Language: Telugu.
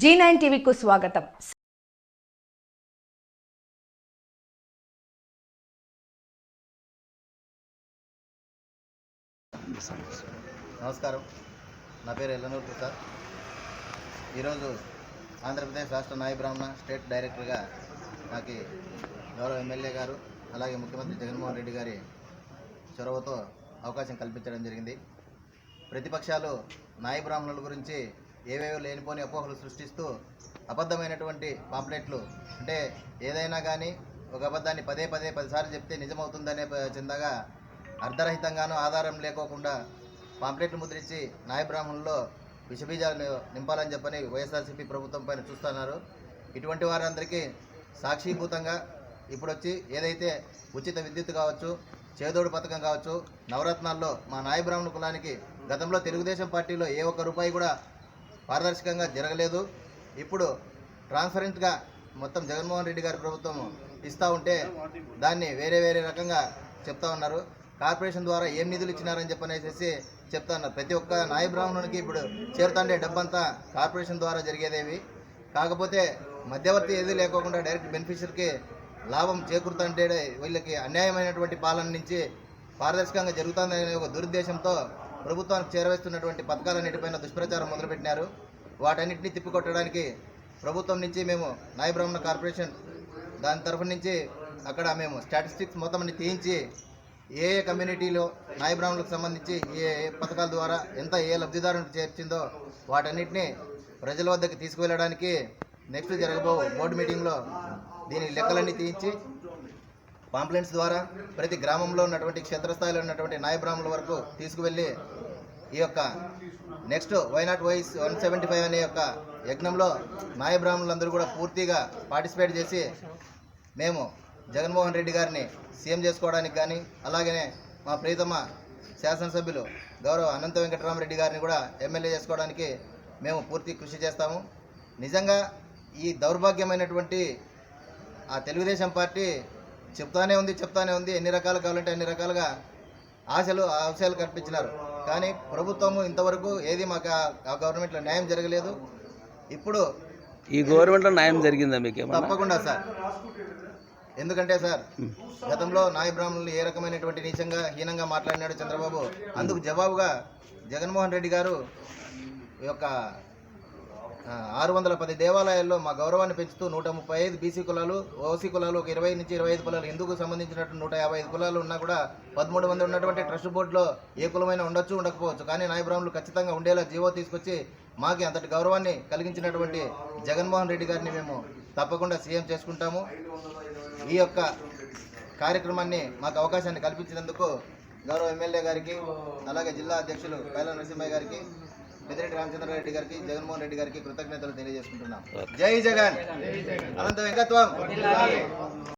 జీ నైన్ టీవీకు స్వాగతం. నమస్కారం. నా పేరు ఎల్లనూరు ప్రసాద్. ఈరోజు ఆంధ్రప్రదేశ్ రాష్ట్ర నాయ బ్రాహ్మణ స్టేట్ డైరెక్టర్గా నాకు గౌరవ ఎమ్మెల్యే గారు అలాగే ముఖ్యమంత్రి జగన్మోహన్ రెడ్డి గారి చొరవతో అవకాశం కల్పించడం జరిగింది. ప్రతిపక్షాలు నాయ బ్రాహ్మణుల గురించి ఏవేవో లేనిపోని అపోహలు సృష్టిస్తూ అబద్ధమైనటువంటి పాంప్లెట్లు అంటే ఏదైనా కానీ ఒక అబద్ధాన్ని పదే పదే పదిసార్లు చెప్తే నిజమవుతుందనే ప- చెందగా అర్ధరహితంగానూ ఆధారం లేకోకుండా పాంప్లెట్లు ముద్రించి నాయ బ్రాహ్మణుల్లో విషబీజాలు నింపాలని చెప్పని వైఎస్ఆర్సీపీ ప్రభుత్వం పైన చూస్తున్నారు. ఇటువంటి వారందరికీ సాక్షిభూతంగా ఇప్పుడు వచ్చి ఏదైతే ఉచిత విద్యుత్ కావచ్చు చేదోడు పథకం కావచ్చు నవరత్నాల్లో మా నాయబ్రాహ్మణ కులానికి గతంలో తెలుగుదేశం పార్టీలో ఏ ఒక్క రూపాయి కూడా పారదర్శకంగా జరగలేదు. ఇప్పుడు ట్రాన్స్పరెంట్గా మొత్తం జగన్మోహన్ రెడ్డి గారి ప్రభుత్వం ఇస్తూ ఉంటే దాన్ని వేరే వేరే రకంగా చెప్తా ఉన్నారు. కార్పొరేషన్ ద్వారా ఏం నిధులు ఇచ్చినారని చెప్పనేసి చెప్తా ఉన్నారు. ప్రతి ఒక్క నాయ బ్రాహ్మణునికి ఇప్పుడు చేరుతుండే డబ్బంతా కార్పొరేషన్ ద్వారా జరిగేదేవి. కాకపోతే మధ్యవర్తి ఏది లేకోకుండా డైరెక్ట్ బెనిఫిషియర్కి లాభం చేకూరుతుంటే వీళ్ళకి అన్యాయమైనటువంటి పాలన నుంచి పారదర్శకంగా జరుగుతుందనే ఒక దురుద్దేశంతో ప్రభుత్వానికి చేరవేస్తున్నటువంటి పథకాలన్నిటిపైన దుష్ప్రచారం మొదలుపెట్టినారు. వాటన్నిటిని తిప్పికొట్టడానికి ప్రభుత్వం నుంచి మేము నాయబ్రాహ్మణ కార్పొరేషన్ దాని తరఫు నుంచి అక్కడ మేము స్టాటిస్టిక్స్ మొత్తం అన్ని తీయించి ఏ ఏ కమ్యూనిటీలో నాయబ్రాహ్మణులకు సంబంధించి ఏ పథకాల ద్వారా ఎంత ఏ లబ్ధిదారులకు చేర్చిందో వాటన్నిటిని ప్రజల వద్దకు తీసుకువెళ్ళడానికి నెక్స్ట్ జరగబో బోర్డు మీటింగ్లో దీని లెక్కలన్నీ తీయించి పాంప్లెంట్స్ ద్వారా ప్రతి గ్రామంలో ఉన్నటువంటి క్షేత్రస్థాయిలో ఉన్నటువంటి నాయ బ్రాహ్మణుల వరకు తీసుకువెళ్ళి ఈ యొక్క నెక్స్ట్ వైనాట్ వైస్ వన్ సెవెంటీ ఫైవ్ అనే యొక్క యజ్ఞంలో నాయ బ్రాహ్మణులందరూ కూడా పూర్తిగా పార్టిసిపేట్ చేసి మేము జగన్మోహన్ రెడ్డి గారిని సీఎం చేసుకోవడానికి కానీ అలాగనే మా ప్రీతమ శాసనసభ్యులు గౌరవ అనంత వెంకటరామరెడ్డి గారిని కూడా ఎమ్మెల్యే చేసుకోవడానికి మేము పూర్తి కృషి చేస్తాము. నిజంగా ఈ దౌర్భాగ్యమైనటువంటి ఆ తెలుగుదేశం పార్టీ చెప్తానే ఉంది చెప్తానే ఉంది. ఎన్ని రకాలు కావాలంటే అన్ని రకాలుగా ఆశలు ఆశయాలు కల్పించినారు. కానీ ప్రభుత్వము ఇంతవరకు ఏది మాకు ఆ- గవర్నమెంట్లో న్యాయం జరగలేదు. ఇప్పుడు ఈ గవర్నమెంట్లో న్యాయం జరిగిందా మీకు తప్పకుండా సార్. ఎందుకంటే సార్ గతంలో నాయ బ్రాహ్మణులు ఏ రకమైనటువంటి నీచంగా హీనంగా మాట్లాడినాడు చంద్రబాబు. అందుకు జవాబుగా జగన్మోహన్ రెడ్డి గారు యొక్క ఆరు వందల పది దేవాలయాల్లో మా గౌరవాన్ని పెంచుతూ నూట ముప్పై ఐదు బీసీ కులాలు ఓసీ కులాలు ఒక ఇరవై నుంచి ఇరవై ఐదు కులాలు హిందూకు సంబంధించినట్టు నూట యాభై ఐదు కులాలు ఉన్నా కూడా పదమూడు మంది ఉన్నటువంటి ట్రస్ట్ బోర్డులో ఏ కులమైనా ఉండొచ్చు ఉండకపోవచ్చు. కానీ నాయబ్రాహ్మణులు ఖచ్చితంగా ఉండేలా జీవో తీసుకొచ్చి మాకి అంతటి గౌరవాన్ని కలిగించినటువంటి జగన్మోహన్ రెడ్డి గారిని మేము తప్పకుండా సీఎం చేసుకుంటాము. ఈ యొక్క కార్యక్రమాన్ని మాకు అవకాశాన్ని కల్పించినందుకు గౌరవ ఎమ్మెల్యే గారికి అలాగే జిల్లా అధ్యక్షులు పైల నరసింహయ్య గారికి పెద్దిరెడ్డి రామచంద్రారెడ్డి గారికి జగన్మోహన్ రెడ్డి గారికి కృతజ్ఞతలు తెలియజేసుకుంటున్నాం. జై జగన్. అనంత వెంకత్వం.